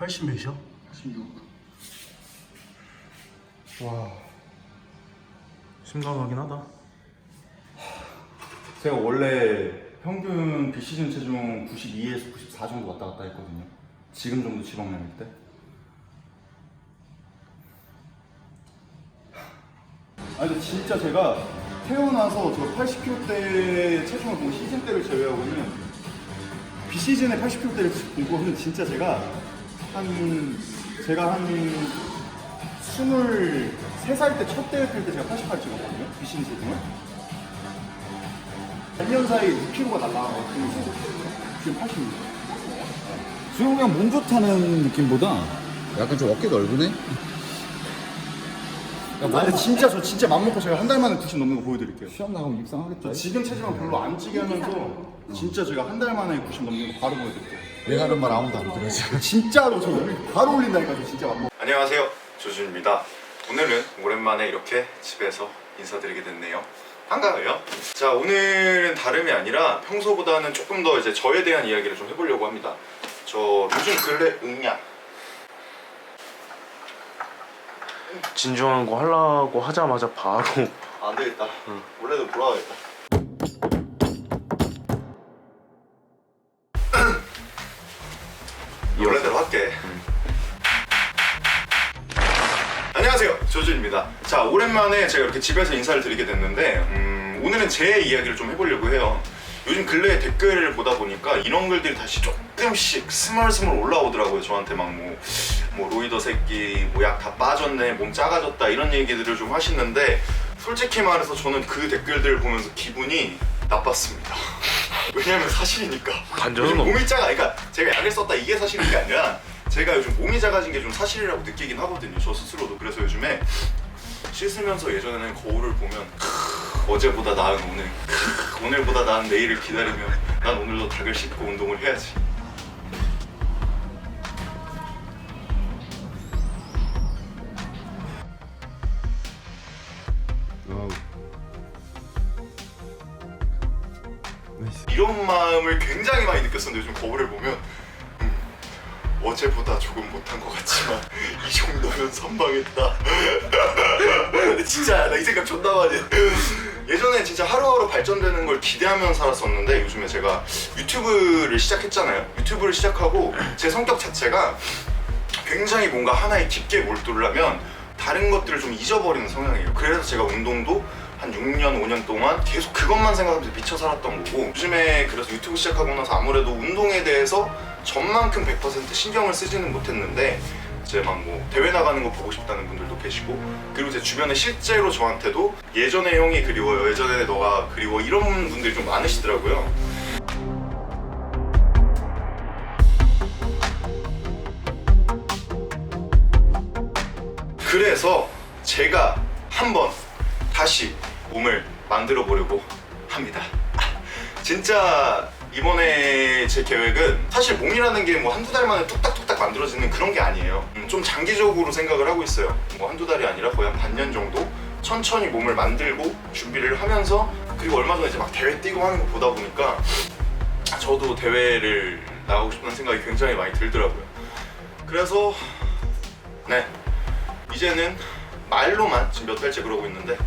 80 몇이야? 16. 와 심각하긴 하다 제가 원래 평균 비시즌 체중 92에서 94 정도 왔다 갔다 했거든요. 지금 정도 지방량일 때. 아니 근데 진짜 제가 태어나서 저 80kg 대 체중을 본 시즌 때를 제외하고는 비시즌에 80kg 대를 본 거는 진짜 제가 한 제가 한 23살 때 첫 대회 뛸때 제가 88 찍었거든요. 비시즌 체중을. 1년 사이 6kg가 날라가거든요. 지금 80입니다. 지금 그냥 몸 좋다는 느낌보다 약간 좀 어깨 넓으네? 아 근데 진짜 저 진짜 맘 먹고 제가 한 달 만에 90 넘는 거 보여드릴게요. 시험 나가면 입상하겠다. 저 지금 체중을 별로 안 찌게 하면서 진짜 제가 한 달 만에 90 넘는 거 바로 보여드릴게요. 내가 하는 말 아무도 안 들어지. 진짜로 저 여기 바로 올린다니까 저 진짜 맘먹. 안녕하세요 조준입니다. 오늘은 오랜만에 이렇게 집에서 인사드리게 됐네요. 반가워요. 자 오늘은 다름이 아니라 평소보다는 조금 더 이제 저에 대한 이야기를 좀 해보려고 합니다. 저 요즘 근래 응냐 진중한 거 하려고 하자마자 바로. 안 되겠다. 원래도 돌아가겠다 원래 대로 할게. 안녕하세요. 조준입니다. 자 오랜만에 제가 이렇게 집에서 인사를 드리게 됐는데 음, 오늘은 제 이야기를 좀 해보려고 해요. 요즘 근래에 댓글을 보다 보니까 이런 글들이 다시 조금씩 스멀스멀 올라오더라고요 저한테 막뭐 뭐 로이더 새끼 뭐 약 다 빠졌네 몸 작아졌다 이런 얘기들을 좀 하시는데 솔직히 말해서 저는 그 댓글들을 보면서 기분이 나빴습니다 왜냐면 사실이니까. 요즘 없- 몸이 작아. 그러니까 제가 약을 썼다 이게 사실인 게 아니라 제가 요즘 몸이 작아진 게 좀 사실이라고 느끼긴 하거든요. 저 스스로도. 그래서 요즘에 씻으면서 예전에는 거울을 보면 크, 어제보다 나은 오늘 크, 오늘보다 나은 내일을 기다리면 난 오늘도 닭을 씻고 운동을 해야지 이런 마음을 굉장히 많이 느꼈었는데 요즘 거울을 보면 음, 어제보다 조금 못한 것 같지만 이 정도면 선방했다 진짜 나 이 생각 존나 많이 해. 예전에 진짜 하루하루 발전되는 걸 기대하며 살았었는데 요즘에 제가 유튜브를 시작했잖아요 유튜브를 시작하고 제 성격 자체가 굉장히 뭔가 하나에 깊게 몰두를 하면 다른 것들을 좀 잊어버리는 성향이에요. 그래서 제가 운동도 한 6년, 5년 동안 계속 그것만 생각하면서 미쳐 살았던 거고 요즘에 그래서 유튜브 시작하고 나서 아무래도 운동에 대해서 전만큼 100% 신경을 쓰지는 못했는데 이제 막 뭐 대회 나가는 거 보고 싶다는 분들도 계시고 그리고 제 주변에 실제로 저한테도 예전에 형이 그리워요, 예전에 너가 그리워 이런 분들이 좀 많으시더라고요. 그래서 제가 한번 다시 몸을 만들어 보려고 합니다. 진짜 이번에 제 계획은 사실 몸이라는 게 뭐 한두 달 만에 뚝딱뚝딱 만들어지는 그런 게 아니에요. 음, 좀 장기적으로 생각을 하고 있어요. 뭐 한두 달이 아니라 거의 한 반년 정도 천천히 몸을 만들고 준비를 하면서 그리고 얼마 전에 이제 막 대회 뛰고 하는 거 보다 보니까 저도 대회를 나가고 싶다는 생각이 굉장히 많이 들더라고요. 그래서 네 이제는 말로만 지금 몇 달째 그러고 있는데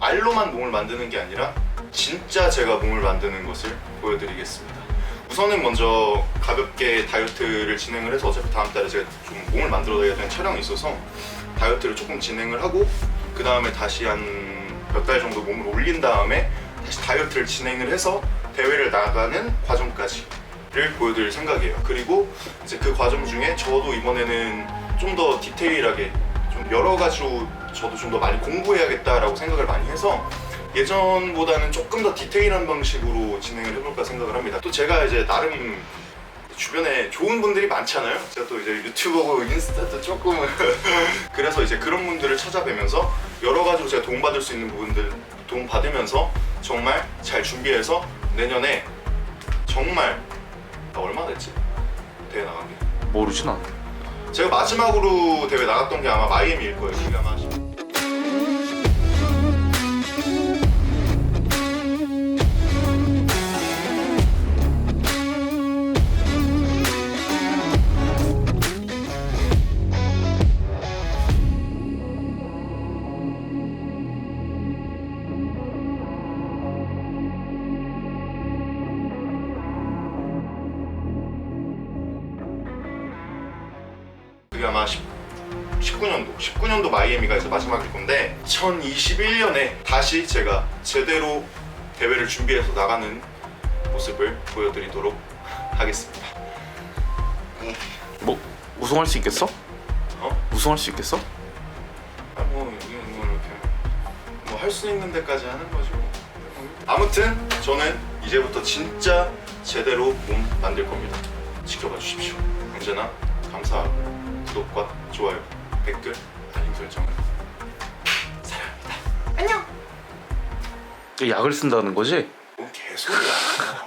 말로만 몸을 만드는 게 아니라 진짜 제가 몸을 만드는 것을 보여드리겠습니다. 우선은 먼저 가볍게 다이어트를 진행을 해서 어차피 다음 달에 제가 좀 몸을 만들어야 되는 촬영이 있어서 다이어트를 조금 진행을 하고 그 다음에 다시 한 몇 달 정도 몸을 올린 다음에 다시 다이어트를 진행을 해서 대회를 나가는 과정까지를 보여드릴 생각이에요. 그리고 이제 그 과정 중에 저도 이번에는 좀 더 디테일하게 좀 여러 가지로 저도 좀 더 많이 공부해야겠다라고 생각을 많이 해서 예전보다는 조금 더 디테일한 방식으로 진행을 해볼까 생각을 합니다. 또 제가 이제 나름 주변에 좋은 분들이 많잖아요. 제가 또 이제 유튜버고 인스타도 조금 그래서 이제 그런 분들을 찾아뵈면서 여러 가지로 제가 도움 받을 수 있는 부분들 도움 받으면서 정말 잘 준비해서 내년에 정말 나 얼마 됐지 대회 나간 게 모르진 않아 제가 마지막으로 대회 나갔던 게 아마 마이애미일 거예요. 그게 아마 아마 10, 19년도 19년도 마이애미가 이제 마지막일 건데 2021년에 다시 제가 제대로 대회를 준비해서 나가는 모습을 보여드리도록 하겠습니다. 뭐 우승할 수 있겠어? 어? 우승할 수 있겠어? 아, 뭐뭐 이렇게 뭐 할 수 있는 데까지 하는 거죠. 아무튼 저는 이제부터 진짜 제대로 몸 만들 겁니다. 지켜봐 주십시오. 언제나 감사하고 구독과 좋아요, 댓글, 알림 설정을 사랑합니다. 약을 쓴다는 거지? 뭔 개소리야.